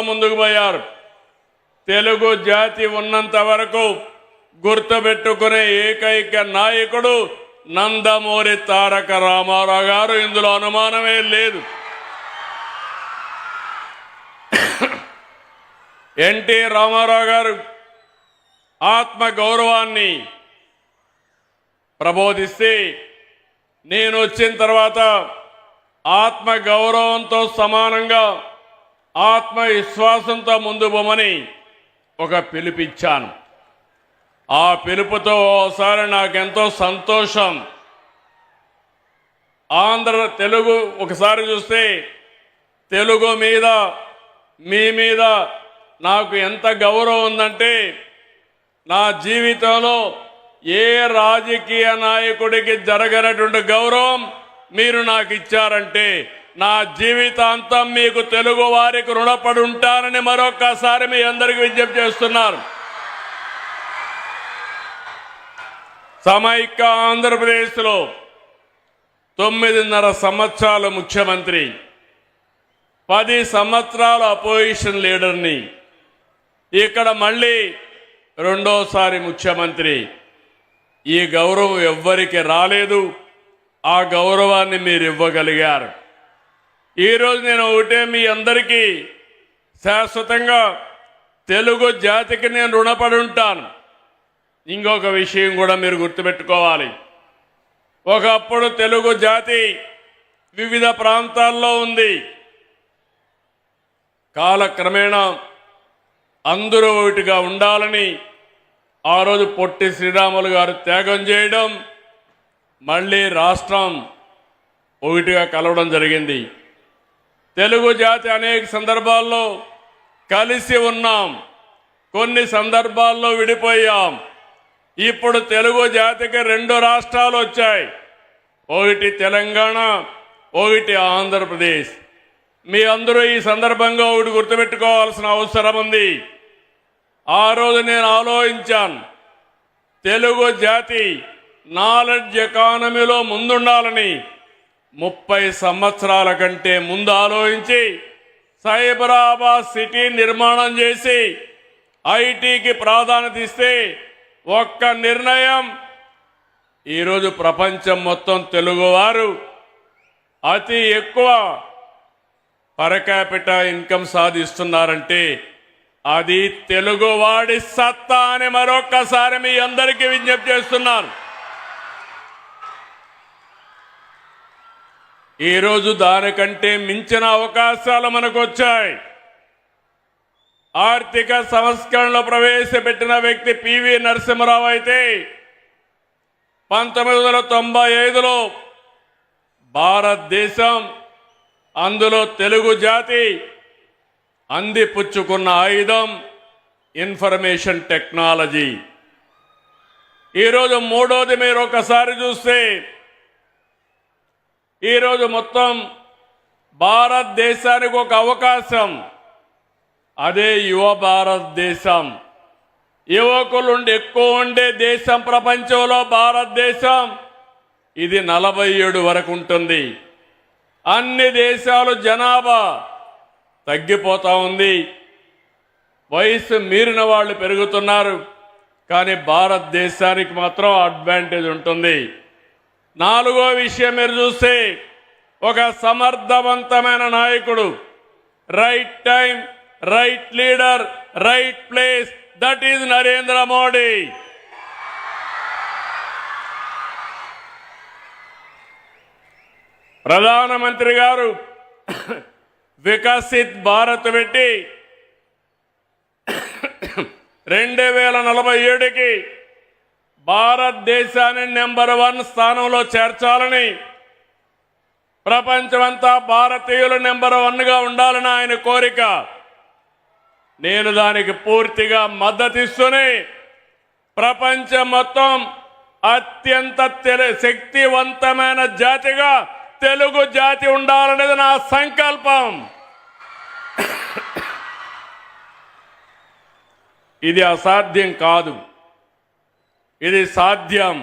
ముందుకు పోయారు. తెలుగు జాతి ఉన్నంత వరకు గుర్తుపెట్టుకునే ఏకైక నాయకుడు నందమూరి తారక రామారావు గారు. ఇందులో అనుమానమే లేదు. ఎన్టీ రామారావు గారు ఆత్మ గౌరవాన్ని ప్రబోధిస్తే నేను వచ్చిన తర్వాత ఆత్మ గౌరవంతో సమానంగా ఆత్మవిశ్వాసంతో ముందు పోమని ఒక పిలుపిచ్చాను. ఆ పిలుపుతో ఓసారి నాకెంతో సంతోషం. ఆంధ్ర తెలుగు ఒకసారి చూస్తే తెలుగు మీద మీ మీద నాకు ఎంత గౌరవం ఉందంటే నా జీవితంలో ఏ రాజకీయ నాయకుడికి జరగనటువంటి గౌరవం మీరు నాకు ఇచ్చారంటే నా జీవితాంతం మీకు తెలుగు వారికి రుణపడి ఉంటానని మరొక్కసారి మీ అందరికి విజ్ఞప్తి చేస్తున్నారు సమైక్య ఆంధ్రప్రదేశ్లో తొమ్మిదిన్నర సంవత్సరాల ముఖ్యమంత్రి పది సంవత్సరాల అపోజిషన్ లీడర్ని ఇక్కడ మళ్ళీ రెండోసారి ముఖ్యమంత్రి. ఈ గౌరవం ఎవ్వరికి రాలేదు ఆ గౌరవాన్ని మీరు ఇవ్వగలిగారు. ఈరోజు నేను ఒకటే మీ అందరికీ శాశ్వతంగా తెలుగు జాతికి నేను రుణపడి ఉంటాను. ఇంకొక విషయం కూడా మీరు గుర్తుపెట్టుకోవాలి. ఒకప్పుడు తెలుగు జాతి వివిధ ప్రాంతాల్లో ఉంది. కాలక్రమేణా అందరూ ఒకటిగా ఉండాలని ఆ రోజు పొట్టి శ్రీరాములు గారు త్యాగం చేయడం మళ్ళీ రాష్ట్రం ఒకటిగా కలవడం జరిగింది. తెలుగు జాతి అనేక సందర్భాల్లో కలిసి ఉన్నాం. కొన్ని సందర్భాల్లో విడిపోయాం. ఇప్పుడు తెలుగు జాతికి రెండు రాష్ట్రాలు వచ్చాయి. ఒకటి తెలంగాణ ఒకటి ఆంధ్రప్రదేశ్. మీ అందరూ ఈ సందర్భంగా ఒకటి గుర్తుపెట్టుకోవాల్సిన అవసరం ఉంది. ఆ రోజు నేను ఆలోచించాను. తెలుగు జాతి నాలెడ్జ్ ఎకానమీలో ముందుండాలని ముప్పై సంవత్సరాల కంటే ముందు ఆలోచించి సైబరాబాద్ సిటీ నిర్మాణం చేసి ఐటీకి ప్రాధాన్యత ఇస్తే ఒక్క నిర్ణయం. ఈరోజు ప్రపంచం మొత్తం తెలుగువారు అతి ఎక్కువ పరకాపిట ఇన్కమ్ సాధిస్తున్నారంటే అది తెలుగువాడి సత్తా అని మరొక్కసారి మీ అందరికీ విజ్ఞప్తి చేస్తున్నాను. ఈరోజు దానికంటే మించిన అవకాశాలు మనకు వచ్చాయి ఆర్థిక సంస్కరణలు ప్రవేశపెట్టిన వ్యక్తి పివి నరసింహరావు అయితే పంతొమ్మిది వందల తొంభై ఐదులో భారతదేశం అందులో తెలుగు జాతి అందిపుచ్చుకున్న ఆయుధం ఇన్ఫర్మేషన్ టెక్నాలజీ. ఈరోజు మూడోది మీరు ఒకసారి చూస్తే ఈరోజు మొత్తం భారతదేశానికి ఒక అవకాశం. అదే యువ భారతదేశం. యువకులు ఎక్కువ ఉండే దేశం ప్రపంచంలో భారతదేశం. ఇది నలభై ఏడు వరకు ఉంటుంది. అన్ని దేశాలు జనాభా తగ్గిపోతూ ఉంది. వయసు మీరిన వాళ్ళు పెరుగుతున్నారు. కానీ భారతదేశానికి మాత్రం అడ్వాంటేజ్ ఉంటుంది. నాలుగో విషయం మీరు చూస్తే ఒక సమర్థవంతమైన నాయకుడు right time right leader right place that is Narendra Modi ప్రధానమంత్రి గారు వికసిత్ భారత్ పెట్టి రెండు వేల నలభై ఏడుకి భారతదేశాన్ని నెంబర్ వన్ స్థానంలో చేర్చాలని ప్రపంచమంతా భారతీయులు నెంబర్ వన్గా ఉండాలని ఆయన కోరిక. నేను దానికి పూర్తిగా మద్దతిస్తూనే ప్రపంచం మొత్తం అత్యంత తెలి శక్తివంతమైన జాతిగా తెలుగు జాతి ఉండాలనేది నా సంకల్పం. ఇది అసాధ్యం కాదు. ఇది సాధ్యం.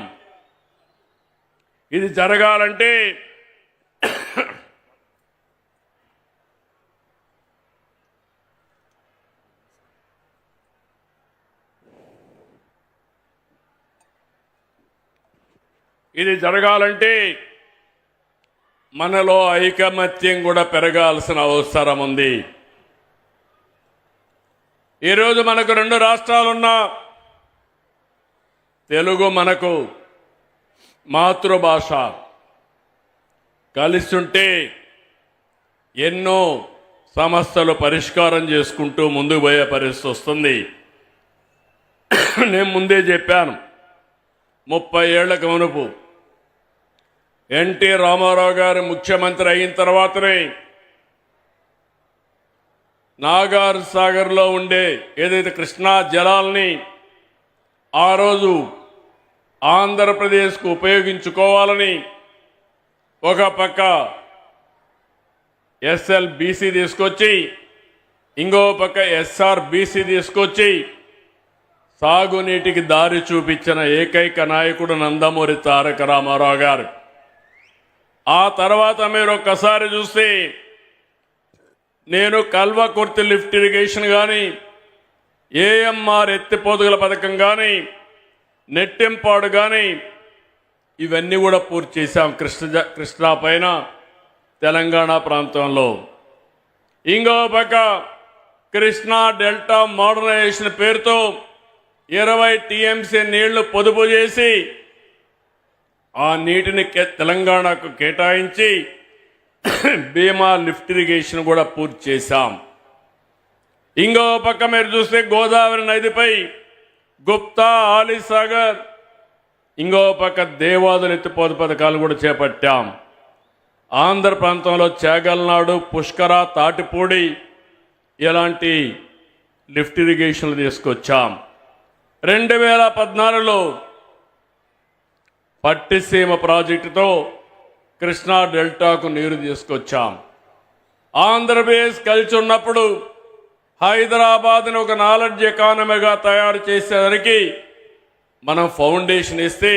ఇది జరగాలంటే ఇది జరగాలంటే మనలో ఐకమత్యం కూడా పెరగాల్సిన అవసరం ఉంది. ఈరోజు మనకు రెండు రాష్ట్రాలున్నా తెలుగు మనకు మాతృభాష. కలిస్తుంటే ఎన్నో సమస్యలు పరిష్కారం చేసుకుంటూ ముందుకు పోయే పరిస్థితి వస్తుంది. నేను ముందే చెప్పాను ముప్పై ఏళ్ళకు మునుపు ఎన్టీ రామారావు గారు ముఖ్యమంత్రి అయిన తర్వాతనే నాగార్ సాగర్లో ఉండే ఏదైతే కృష్ణా జలాల్ని ఆ రోజు ఆంధ్రప్రదేశ్కు ఉపయోగించుకోవాలని ఒక పక్క ఎస్ఎల్ బీసీ తీసుకొచ్చి ఇంకో పక్క ఎస్ఆర్ బీసీ తీసుకొచ్చి సాగునీటికి దారి చూపించిన ఏకైక నాయకుడు నందమూరి తారక రామారావు గారు. ఆ తర్వాత మీరు ఒక్కసారి చూస్తే నేను కల్వకుర్తి లిఫ్ట్ ఇరిగేషన్ కానీ ఏఎంఆర్ ఎత్తిపోతుగల పథకం కానీ నెట్టింపాడు కానీ ఇవన్నీ కూడా పూర్తి చేశాం కృష్ణ కృష్ణా పైన తెలంగాణ ప్రాంతంలో. ఇంకో పక్క కృష్ణా డెల్టా మోడర్నైజేషన్ పేరుతో ఇరవై టీఎంసీ నీళ్ళు పొదుపు చేసి ఆ నీటిని కే- తెలంగాణకు కేటాయించి భీమా లిఫ్ట్ ఇరిగేషన్ కూడా పూర్తి చేశాం. ఇంకో పక్క మీరు చూస్తే గోదావరి నదిపై గుప్తా ఆలీసాగర్ ఇంకో పక్క దేవాదులు ఎత్తిపోత పథకాలు కూడా చేపట్టాం. ఆంధ్ర ప్రాంతంలో చేగల్నాడు పుష్కర తాటిపూడి ఇలాంటి లిఫ్ట్ ఇరిగేషన్లు తీసుకొచ్చాం. రెండు వేల పద్నాలుగులో పట్టిసీమ ప్రాజెక్టుతో కృష్ణా డెల్టాకు నీరు తీసుకొచ్చాం. ఆంధ్రప్రదేశ్ కలిసి ఉన్నప్పుడు హైదరాబాద్ని ఒక నాలెడ్జ్ ఎకానమీగా తయారు చేసేసరికి మనం ఫౌండేషన్ ఇస్తే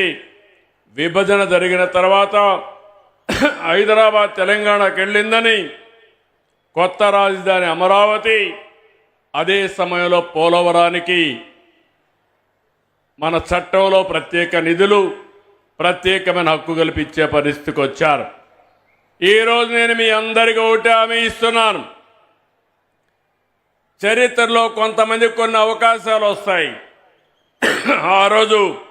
విభజన జరిగిన తర్వాత హైదరాబాద్ తెలంగాణకు వెళ్ళిందని కొత్త రాజధాని అమరావతి అదే సమయంలో పోలవరానికి మన చట్టంలో ప్రత్యేక నిధులు ప్రత్యేకమైన హక్కు కల్పించే పరిస్థితికి వచ్చారు. ఈరోజు నేను మీ అందరికీ ఒకటి హామీ ఇస్తున్నాను. చరిత్రలో కొంతమంది కొన్ని అవకాశాలు వస్తాయి. ఆ రోజు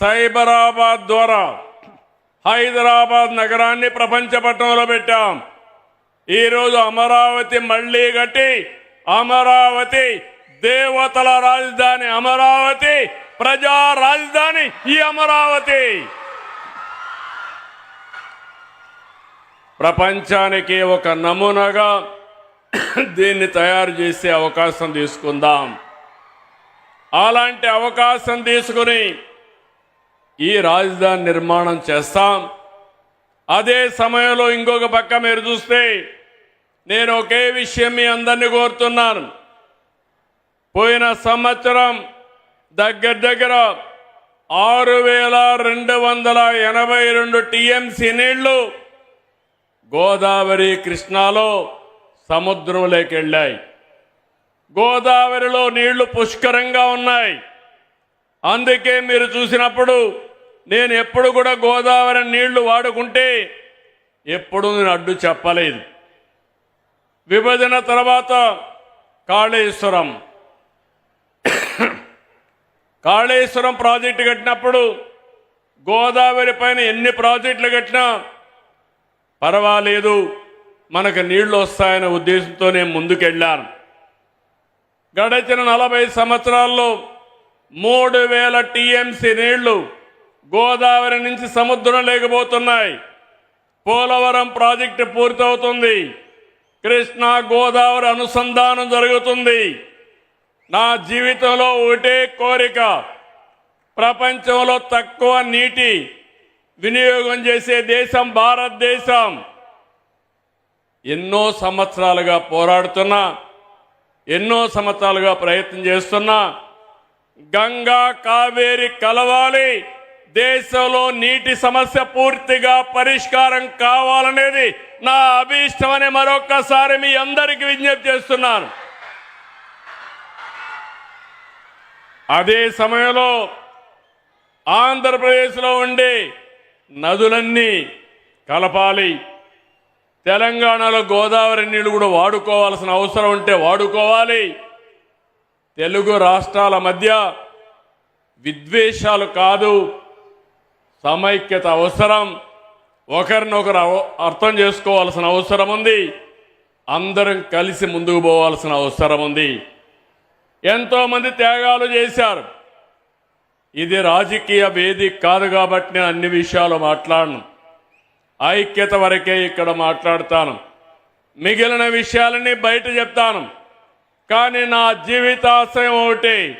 సైబరాబాద్ ద్వారా హైదరాబాద్ నగరాన్ని ప్రపంచ పట్టణంలో పెట్టాం. ఈరోజు అమరావతి మళ్ళీ కట్టి అమరావతి దేవతల రాజధాని అమరావతి ప్రజా రాజధాని ఈ అమరావతి. ప్రపంచానికి ఒక నమూనాగా దీన్ని తయారు చేసే అవకాశం తీసుకుందాం. అలాంటి అవకాశం తీసుకుని ఈ రాజధాని నిర్మాణం చేస్తాం. అదే సమయంలో ఇంకొక పక్క మీరు చూస్తే నేను ఒకే విషయం మీ అందరినీ కోరుతున్నాను. పోయిన సంవత్సరం దగ్గర దగ్గర ఆరు వేల రెండు వందల ఎనభై రెండు టీఎంసీ నీళ్ళు గోదావరి కృష్ణాలో సముద్రంలోకి వెళ్ళాయి గోదావరిలో నీళ్ళు పుష్కరంగా ఉన్నాయి. అందుకే మీరు చూసినప్పుడు నేను ఎప్పుడు కూడా గోదావరి నీళ్ళు వాడుకుంటే ఎప్పుడు నేను అడ్డు చెప్పలేదు. విభజన తర్వాత కాళేశ్వరం. కాళేశ్వరం ప్రాజెక్టు కట్టినప్పుడు గోదావరి పైన ఎన్ని ప్రాజెక్టులు కట్టినా పర్వాలేదు. మనకు నీళ్ళు వస్తాయనే ఉద్దేశంతో నేను ముందుకెళ్ళాను. గడిచిన నలభై సంవత్సరాల్లో మూడు వేల టీఎంసీ నీళ్ళు గోదావరి నుంచి సముద్రం లేకపోతున్నాయి. పోలవరం ప్రాజెక్టు పూర్తవుతుంది. కృష్ణా గోదావరి అనుసంధానం జరుగుతుంది. నా జీవితంలో ఒకటే కోరిక ప్రపంచంలో తక్కువ నీటి వినియోగం చేసే దేశం భారతదేశం. ఎన్నో సంవత్సరాలుగా పోరాడుతున్నా ఎన్నో సంవత్సరాలుగా ప్రయత్నం చేస్తున్నా గంగా కావేరి కలవాలి దేశంలో నీటి సమస్య పూర్తిగా పరిష్కారం కావాలనేది నా అభీష్టమని మరొక్కసారి మీ అందరికీ విజ్ఞప్తి చేస్తున్నాను. అదే సమయంలో ఆంధ్రప్రదేశ్లో ఉండే నదులన్నీ కలపాలి. తెలంగాణలో గోదావరి నీళ్ళు కూడా వాడుకోవాల్సిన అవసరం ఉంటే వాడుకోవాలి. తెలుగు రాష్ట్రాల మధ్య విద్వేషాలు కాదు సమైక్యత అవసరం. ఒకరినొకరు అవ- అర్థం చేసుకోవాల్సిన అవసరం ఉంది. అందరం కలిసి ముందుకు పోవాల్సిన అవసరం ఉంది. ఎంతోమంది త్యాగాలు చేశారు. ఇది రాజకీయ వేదిక కాదు కాబట్టి నేను అన్ని విషయాలు మాట్లాడను. ఐక్యత వరకే ఇక్కడ మాట్లాడతాను. మిగిలిన విషయాలని బయట చెప్తాను. కానీ నా జీవితాశయం ఒకటి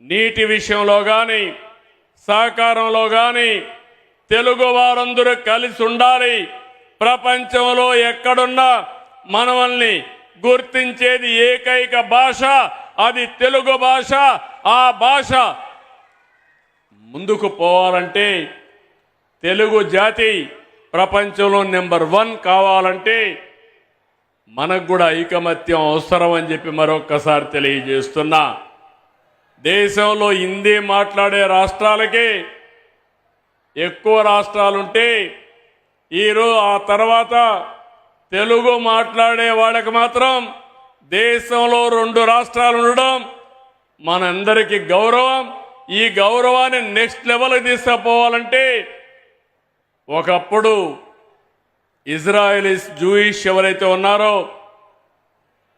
నీటి విషయంలో కానీ సహకారంలో కానీ తెలుగు వారందరూ కలిసి ఉండాలి. ప్రపంచంలో ఎక్కడున్నా మనవల్ని గుర్తించేది ఏకైక భాష అది తెలుగు భాష. ఆ భాష ముందుకు పోవాలంటే తెలుగు జాతి ప్రపంచంలో నెంబర్ వన్ కావాలంటే మనకు కూడా ఐకమత్యం అవసరం అని చెప్పి మరొక్కసారి తెలియజేస్తున్నా. దేశంలో హిందీ మాట్లాడే రాష్ట్రాలకే ఎక్కువ రాష్ట్రాలుంటే ఈరోజు ఆ తర్వాత తెలుగు మాట్లాడే వాళ్ళకి మాత్రం దేశంలో రెండు రాష్ట్రాలు ఉండడం మనందరికీ గౌరవం. ఈ గౌరవాన్ని నెక్స్ట్ లెవెల్కి తీసుకుపోవాలంటే ఒకప్పుడు ఇజ్రాయలీస్ జూయిష్ ఎవరైతే ఉన్నారో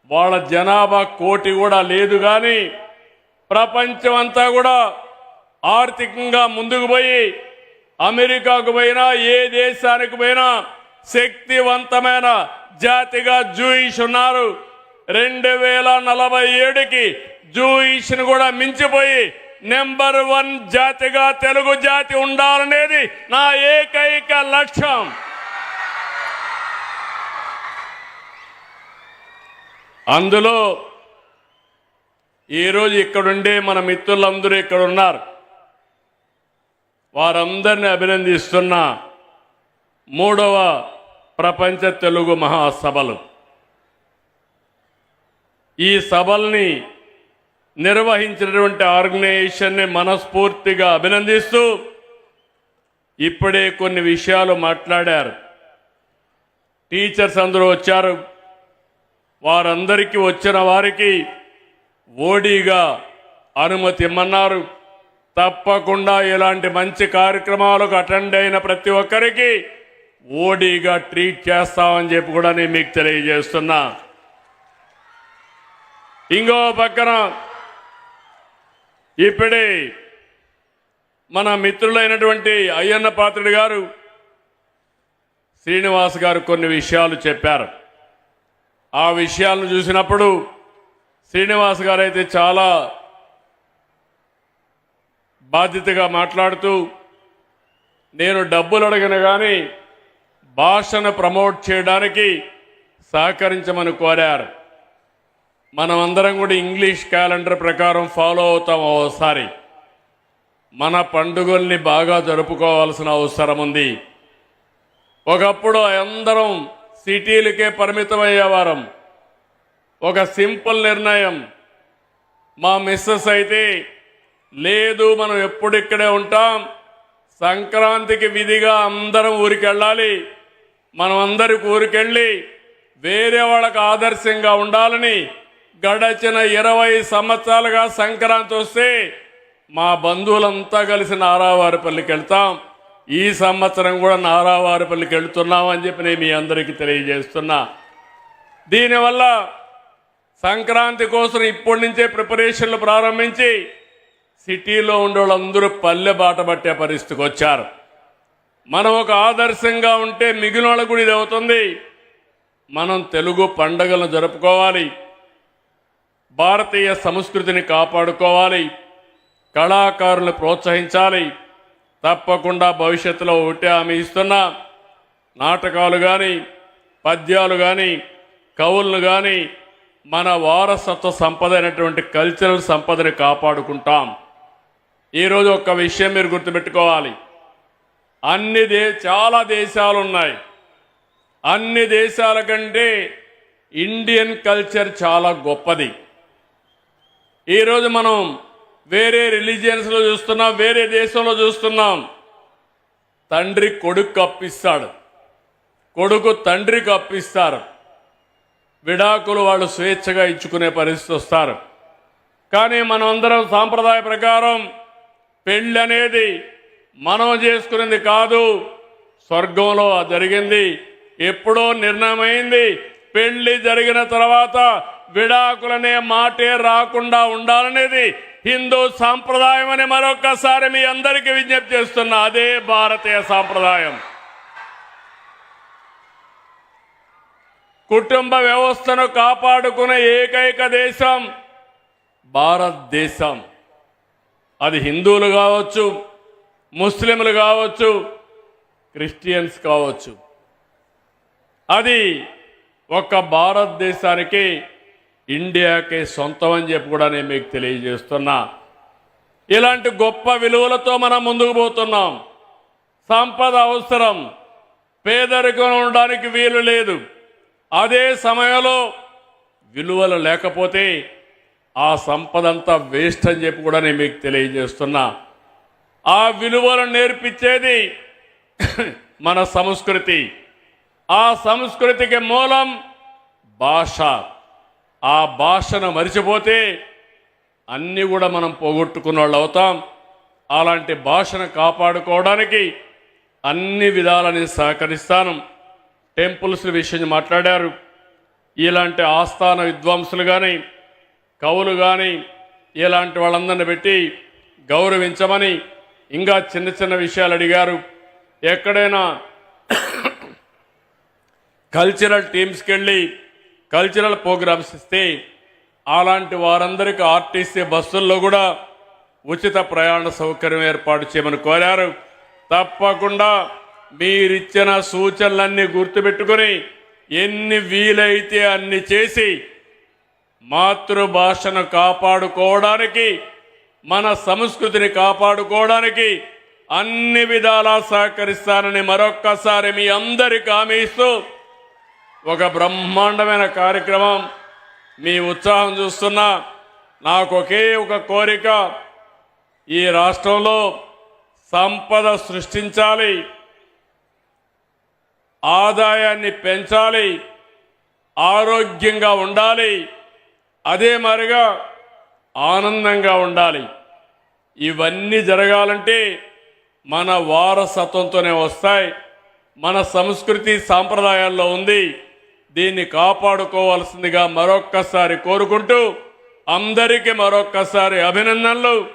వాళ్ళ జనాభా కోటి కూడా లేదు కానీ ప్రపంచం అంతా కూడా ఆర్థికంగా ముందుకు పోయి అమెరికాకు పోయినా ఏ దేశానికి పోయినా శక్తివంతమైన జాతిగా జూయిష్ ఉన్నారు. రెండు వేల నలభై ఏడుకి జూయిష్ను కూడా మించిపోయి నెంబర్ వన్ జాతిగా తెలుగు జాతి ఉండాలనేది నా ఏకైక లక్ష్యం. అందులో ఈరోజు ఇక్కడుండే మన మిత్రులందరూ ఇక్కడ ఉన్నారు వారందరిని అభినందిస్తున్న మూడవ ప్రపంచ తెలుగు మహాసభలు. ఈ సభల్ని నిర్వహించినటువంటి ఆర్గనైజేషన్ని మనస్ఫూర్తిగా అభినందిస్తూ ఇప్పుడే కొన్ని విషయాలు మాట్లాడారు. టీచర్స్ అందరూ వచ్చారు. వారందరికీ వచ్చిన వారికి ఓడీగా అనుమతి ఇమ్మన్నారు. తప్పకుండా ఇలాంటి మంచి కార్యక్రమాలకు అటెండ్ అయిన ప్రతి ఒక్కరికి ఓడీగా ట్రీట్ చేస్తామని చెప్పి కూడా నేను మీకు తెలియజేస్తున్నా. ఇంకో పక్కన ఇప్పుడే మన మిత్రులైనటువంటి అయ్యన్న పాత్రుడు గారు శ్రీనివాస్ గారు కొన్ని విషయాలు చెప్పారు. ఆ విషయాలను చూసినప్పుడు శ్రీనివాస్ గారు అయితే చాలా బాధ్యతగా మాట్లాడుతూ నేను డబ్బులు అడగను కానీ భాషను ప్రమోట్ చేయడానికి సహకరించమని కోరారు. మనం అందరం కూడా ఇంగ్లీష్ క్యాలెండర్ ప్రకారం ఫాలో అవుతాం ఓసారి. మన పండుగల్ని బాగా జరుపుకోవాల్సిన అవసరం ఉంది. ఒకప్పుడు అందరం సిటీలకే పరిమితమయ్యేవారం ఒక సింపుల్ నిర్ణయం. మా మిస్సెస్ అయితే లేదు మనం ఎప్పుడు ఇక్కడే ఉంటాం. సంక్రాంతికి విధిగా అందరం ఊరికి వెళ్ళాలి. మనం అందరికి ఊరికెళ్ళి వేరే వాళ్ళకు ఆదర్శంగా ఉండాలని గడచిన ఇరవై సంవత్సరాలుగా సంక్రాంతి వస్తే మా బంధువులంతా కలిసి నారావారిపల్లికి వెళ్తాం. ఈ సంవత్సరం కూడా నారావారిపల్లికి వెళ్తున్నాం అని చెప్పి నేను మీ అందరికీ తెలియజేస్తున్నా. దీనివల్ల సంక్రాంతి కోసం ఇప్పటి నుంచే ప్రిపరేషన్లు ప్రారంభించి సిటీలో ఉండే వాళ్ళందరూ పల్లె బాట పట్టే పరిస్థితికి వచ్చారు. మనం ఒక ఆదర్శంగా ఉంటే మిగిలిన వాళ్ళకు కూడా ఇది అవుతుంది. మనం తెలుగు పండగలను జరుపుకోవాలి. భారతీయ సంస్కృతిని కాపాడుకోవాలి. కళాకారులను ప్రోత్సహించాలి. తప్పకుండా భవిష్యత్తులో ఒకటే హామీ ఇస్తున్నా. నాటకాలు కానీ పద్యాలు కానీ కవులను కానీ మన వారసత్వ సంపద అయినటువంటి కల్చరల్ సంపదని కాపాడుకుంటాం. ఈరోజు ఒక్క విషయం మీరు గుర్తుపెట్టుకోవాలి. అన్ని దే చాలా దేశాలు ఉన్నాయి అన్ని దేశాల కంటే ఇండియన్ కల్చర్ చాలా గొప్పది. ఈరోజు మనం వేరే రిలీజియన్స్లో చూస్తున్నాం వేరే దేశంలో చూస్తున్నాం. తండ్రి కొడుకు అప్పిస్తాడు. కొడుకు తండ్రికి అప్పిస్తారు. విడాకులు వాళ్ళు స్వేచ్ఛగా ఇచ్చుకునే పరిస్థితి వస్తారు. కానీ మనమందరం సాంప్రదాయ ప్రకారం పెళ్ళి అనేది మనం చేసుకునేది కాదు స్వర్గంలో జరిగింది ఎప్పుడో నిర్ణయమైంది పెళ్ళి జరిగిన తర్వాత విడాకులనే మాటే రాకుండా ఉండాలనేది హిందూ సాంప్రదాయం అని మరొకసారి మీ అందరికీ విజ్ఞప్తి చేస్తున్నా అదే భారతీయ సాంప్రదాయం. కుటుంబ వ్యవస్థను కాపాడుకునే ఏకైక దేశం భారతదేశం. అది హిందువులు కావచ్చు ముస్లింలు కావచ్చు క్రిస్టియన్స్ కావచ్చు. అది ఒక భారతదేశానికి ఇండియాకి సొంతం అని చెప్పి కూడా నేను మీకు తెలియజేస్తున్నా. ఇలాంటి గొప్ప విలువలతో మనం ముందుకు పోతున్నాం. సంపద అవసరం. పేదరికం ఉండడానికి వీలు లేదు. అదే సమయంలో విలువలు లేకపోతే ఆ సంపద అంతా వేస్ట్ అని చెప్పి కూడా నేను మీకు తెలియజేస్తున్నా. ఆ విలువలు నేర్పించేది మన సంస్కృతి. ఆ సంస్కృతికి మూలం భాష. ఆ భాషను మరిచిపోతే అన్నీ కూడా మనం పోగొట్టుకున్న వాళ్ళు అవుతాం. అలాంటి భాషను కాపాడుకోవడానికి అన్ని విధాలని సహకరిస్తాను. టెంపుల్స్ విషయం మాట్లాడారు. ఇలాంటి ఆస్థాన విద్వాంసులు కానీ కవులు కానీ ఇలాంటి వాళ్ళందరిని పెట్టి గౌరవించమని ఇంకా చిన్న చిన్న విషయాలు అడిగారు. ఎక్కడైనా కల్చరల్ టీమ్స్కి వెళ్ళి కల్చరల్ ప్రోగ్రామ్స్ ఇస్తే అలాంటి వారందరికీ ఆర్టీసీ బస్సుల్లో కూడా ఉచిత ప్రయాణ సౌకర్యం ఏర్పాటు చేయమని కోరారు. తప్పకుండా మీరిచ్చిన సూచనలన్నీ గుర్తుపెట్టుకొని ఎన్ని వీలైతే అన్ని చేసి మాతృభాషను కాపాడుకోవడానికి మన సంస్కృతిని కాపాడుకోవడానికి అన్ని విధాలా సహకరిస్తానని మరొక్కసారి మీ అందరికి హామీ ఇస్తూ ఒక బ్రహ్మాండమైన కార్యక్రమం. మీ ఉత్సాహం చూస్తున్నా. నాకు ఒకే ఒక కోరిక. ఈ రాష్ట్రంలో సంపద సృష్టించాలి. ఆదాయాన్ని పెంచాలి. ఆరోగ్యంగా ఉండాలి. అదే మరిగా ఆనందంగా ఉండాలి. ఇవన్నీ జరగాలంటే మన వారసత్వంతోనే వస్తాయి. మన సంస్కృతి సాంప్రదాయాల్లో ఉంది. దీన్ని కాపాడుకోవాల్సిందిగా మరొక్కసారి కోరుకుంటూ అందరికీ మరొక్కసారి అభినందనలు.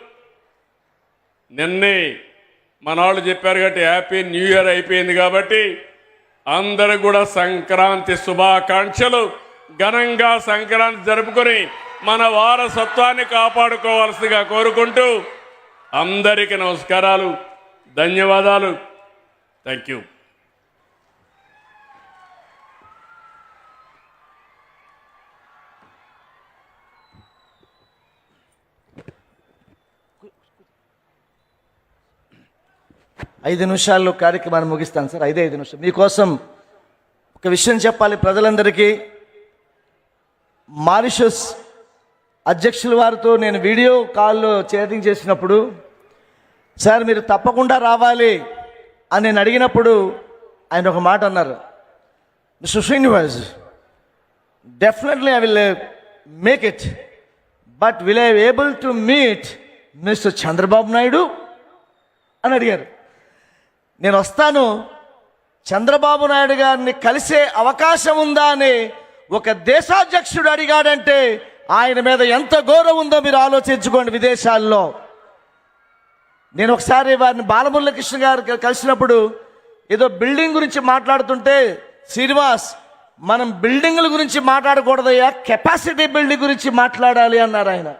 నిన్నే మన వాళ్ళు చెప్పారు కాబట్టి హ్యాపీ న్యూ ఇయర్ అయిపోయింది కాబట్టి అందరూ కూడా సంక్రాంతి శుభాకాంక్షలు. ఘనంగా సంక్రాంతి జరుపుకొని మన వారసత్వాన్ని కాపాడుకోవాల్సిందిగా కోరుకుంటూ అందరికీ నమస్కారాలు ధన్యవాదాలు. Thank you. ఐదు నిమిషాల్లో కార్యక్రమాన్ని ముగిస్తాను సార్. ఐదే ఐదు నిమిషాలు. మీకోసం ఒక విషయం చెప్పాలి ప్రజలందరికీ. మారిషస్ అధ్యక్షుల వారితో నేను వీడియో కాల్లో చేటింగ్ చేసినప్పుడు సార్ మీరు తప్పకుండా రావాలి అని నేను అడిగినప్పుడు ఆయన ఒక మాట అన్నారు. Mister Srinivas definitely I will make it but will I able to meet mister Chandrababu Naidu? అని అడిగారు. నేను వస్తాను. చంద్రబాబు నాయుడు గారిని కలిసే అవకాశం ఉందా అని ఒక దేశాధ్యక్షుడు అడిగాడంటే ఆయన మీద ఎంత గౌరవం ఉందో మీరు ఆలోచించుకోండి విదేశాల్లో. నేను ఒకసారి వారిని బాలమురళకృష్ణ గారు కలిసినప్పుడు ఏదో బిల్డింగ్ గురించి మాట్లాడుతుంటే శ్రీనివాస్ మనం బిల్డింగ్ల గురించి మాట్లాడకూడదయ్యా కెపాసిటీ బిల్డింగ్ గురించి మాట్లాడాలి అన్నారు ఆయన.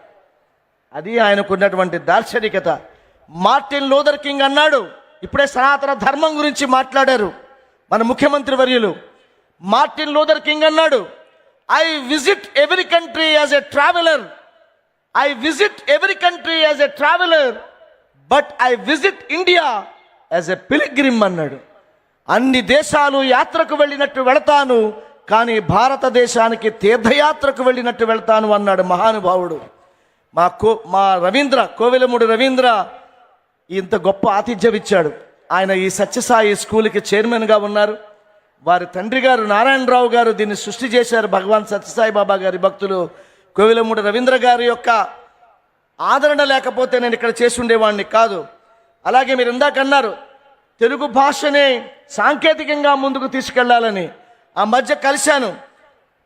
అది ఆయనకున్నటువంటి దార్శనికత. మార్టిన్ లూథర్ కింగ్ అన్నాడు ఇప్పుడే సనాతన ధర్మం గురించి మాట్లాడారు మన ముఖ్యమంత్రి వర్యులు. మార్టిన్ లూథర్ కింగ్ అన్నాడు I visit every country as a traveller I visit every country as a traveller but I visit India as a pilgrim అన్నాడు. అన్ని దేశాలు యాత్రకు వెళ్ళినట్టు వెళతాను కానీ భారతదేశానికి తీర్థయాత్రకు వెళ్ళినట్టు వెళ్తాను అన్నాడు మహానుభావుడు. మా కో మా రవీంద్ర కోవెలమూడి రవీంద్ర ఇంత గొప్ప ఆతిథ్యం ఇచ్చాడు. ఆయన ఈ సత్యసాయి స్కూల్కి చైర్మన్గా ఉన్నారు. వారి తండ్రి గారు నారాయణరావు గారు దీన్ని సృష్టి చేశారు. భగవాన్ సత్యసాయి బాబా గారి భక్తులు కోవిలమూడి రవీంద్ర గారి యొక్క ఆదరణ లేకపోతే నేను ఇక్కడ చేసి ఉండేవాడిని కాదు. అలాగే మీరు ఇందాక అన్నారు తెలుగు భాషని సాంకేతికంగా ముందుకు తీసుకెళ్ళాలని. ఆ మధ్య కలిశాను.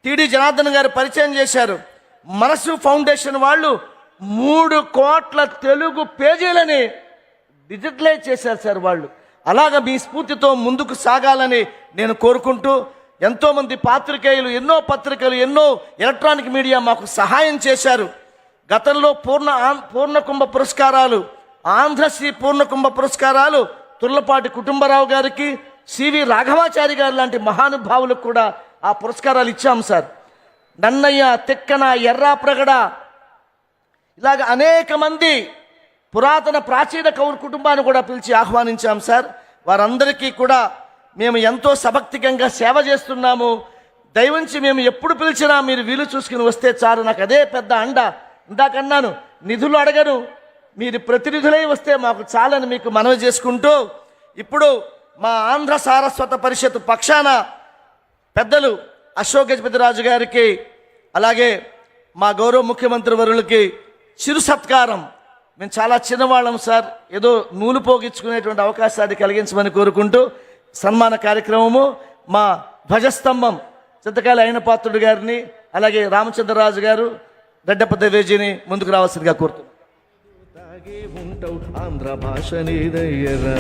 టిడి జనార్దన్ గారు పరిచయం చేశారు. మనసు ఫౌండేషన్ వాళ్ళు మూడు కోట్ల తెలుగు పేజీలని డిజిటలైజ్ చేశారు సార్ వాళ్ళు. అలాగ మీ స్ఫూర్తితో ముందుకు సాగాలని నేను కోరుకుంటూ ఎంతోమంది పాత్రికేయులు ఎన్నో పత్రికలు ఎన్నో ఎలక్ట్రానిక్ మీడియా మాకు సహాయం చేశారు. గతంలో పూర్ణ ఆం- పూర్ణకుంభ పురస్కారాలు ఆంధ్రశ్రీ పూర్ణకుంభ పురస్కారాలు తుర్లపాటి కుటుంబరావు గారికి సివి రాఘవాచారి గారు లాంటి మహానుభావులకు కూడా ఆ పురస్కారాలు ఇచ్చాం సార్. నన్నయ్య తెక్కన ఎర్రాప్రగడ ఇలాగ అనేక మంది పురాతన ప్రాచీన కౌరు కుటుంబాన్ని కూడా పిలిచి ఆహ్వానించాం సార్. వారందరికీ కూడా మేము ఎంతో సభక్తికంగా సేవ చేస్తున్నాము. దైవంచి మేము ఎప్పుడు పిలిచినా మీరు వీలు చూసుకుని వస్తే చాలు. నాకు అదే పెద్ద అండ. ఇందాకన్నాను నిధులు అడగను మీరు ప్రతినిధులై వస్తే మాకు చాలని మీకు మనవి చేసుకుంటూ ఇప్పుడు మా ఆంధ్ర సారస్వత పరిషత్ పక్షాన పెద్దలు అశోక్ గజపతిరాజు గారికి అలాగే మా గౌరవ ముఖ్యమంత్రి వరులకి చిరు సత్కారం. మేము చాలా చిన్నవాళ్ళం సార్. ఏదో నూలు పోగించుకునేటువంటి అవకాశాన్ని కలిగించమని కోరుకుంటూ సన్మాన కార్యక్రమము మా ధ్వజస్తంభం చింతకాయల అయిన పాత్రుడు గారిని అలాగే రామచంద్రరాజు గారు రెడ్డప్ప దేవేజీని ముందుకు రావాల్సిందిగా కోరుతున్నాం. ఉంటావు ఆంధ్ర భాష నీదయ్యరా.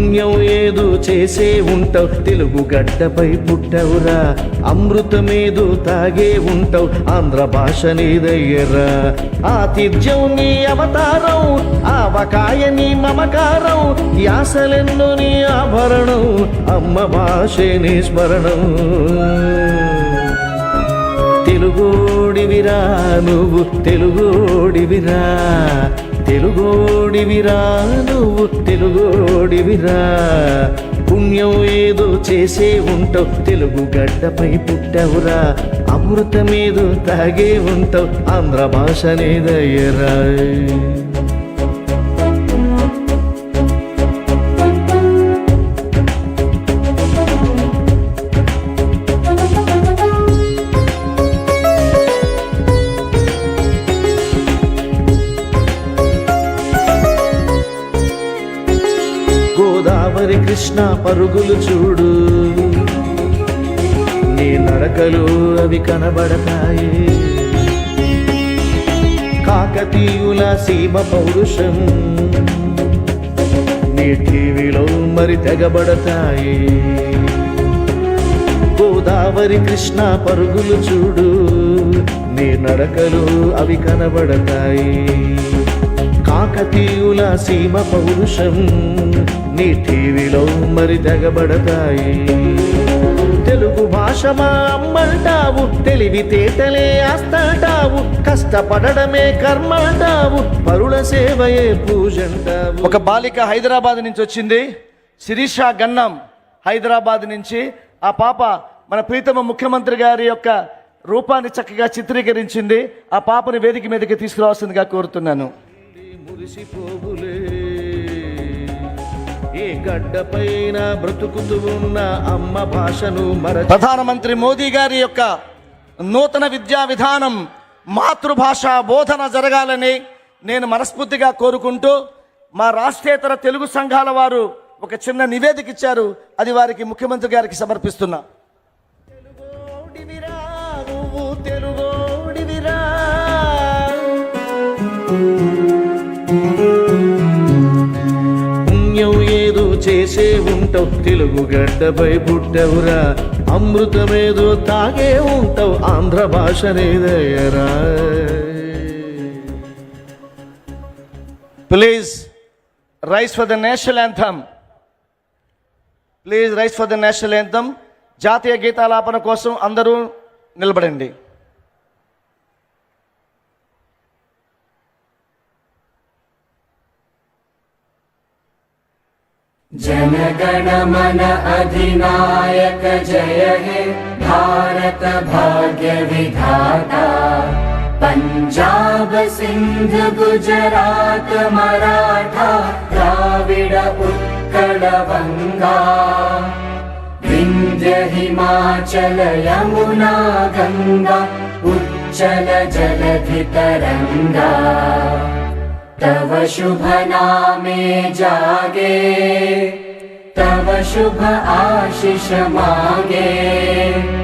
పుణ్యం ఏదో చేసే ఉంటావు. తెలుగు గడ్డపై పుట్టవురా. అమృతమేదో తాగే ఉంటావు. ఆంధ్ర భాష నీదయ్యరా. ఆతిథ్యం నీ అవతారం. ఆవకాయ నీ మమకారం. యాసలెన్నో నీ ఆభరణం. అమ్మ భాషే నీ స్మరణం. తెలుగోడివిరా నువ్వు. తెలుగోడివిరా. తెలుగోడివిరా నువ్వు తెలుగోడివిరా. పుణ్యం ఏదో చేసే ఉంటావు తెలుగు గడ్డపై పుట్టవురా. అమృతమేదో తాగే ఉంటావు ఆంధ్ర భాష నేదయ్యరా కృష్ణ పరుగులు చూడు. నీ నడకలు అవి కనబడతాయి. కాకతీయుల సీమ పౌరుషం నీ టీవీలో మరి తెగబడతాయి. గోదావరి కృష్ణ పరుగులు చూడు. నీ నడకలు అవి కనబడతాయి. కాకతీయుల సీమ పౌరుషం నీ టీవీలో మరి తెగబడతాయి. తెలుగు భాష మా అమ్మంటావు తెలివితేటలే ఆస్తంటావు కష్టపడడమే కర్మంటావు పరుల సేవయే పూజంటావు. ఒక బాలిక హైదరాబాద్ నుంచి వచ్చింది శిరీష గన్నం హైదరాబాద్ నుంచి. ఆ పాప మన ప్రీతమ ముఖ్యమంత్రి గారి యొక్క రూపాన్ని చక్కగా చిత్రీకరించింది. ఆ పాపని వేదిక మీదకి తీసుకురావాల్సిందిగా కోరుతున్నాను. మురిసిపోవులే. గడ్డపైన బ్రతుకుతూ ఉన్న అమ్మ భాషను మరచి ప్రధానమంత్రి మోదీ గారి యొక్క నూతన విద్యా విధానం మాతృభాష బోధన జరగాలని నేను మనస్ఫూర్తిగా కోరుకుంటూ మా రాష్ట్రేతర తెలుగు సంఘాల వారు ఒక చిన్న నివేదిక ఇచ్చారు. అది వారికి ముఖ్యమంత్రి గారికి సమర్పిస్తున్నా. తెలుగోడివిరా, చేసే ఉంటావు తెలుగు గడ్డపై పుట్టవురా. అమృతమేదో తాగే ఉంటావు Andhra భాషనేదయరా please rise for the national anthem please rise for the national anthem జాతీయ గీతాలాపన కోసం అందరూ నిలబడండి. जनगणमन अधिनायक जय हे। भारत भाग्य विधाता। पञ्जाब सिन्ध गुजरात मराठा द्राविड उत्कल बङ्गा विन्ध्य हिमाचल यमुना गङ्गा उच्चल जलधितरङ्गा तव शुभ नामे जागे तव शुभ आशिष मागे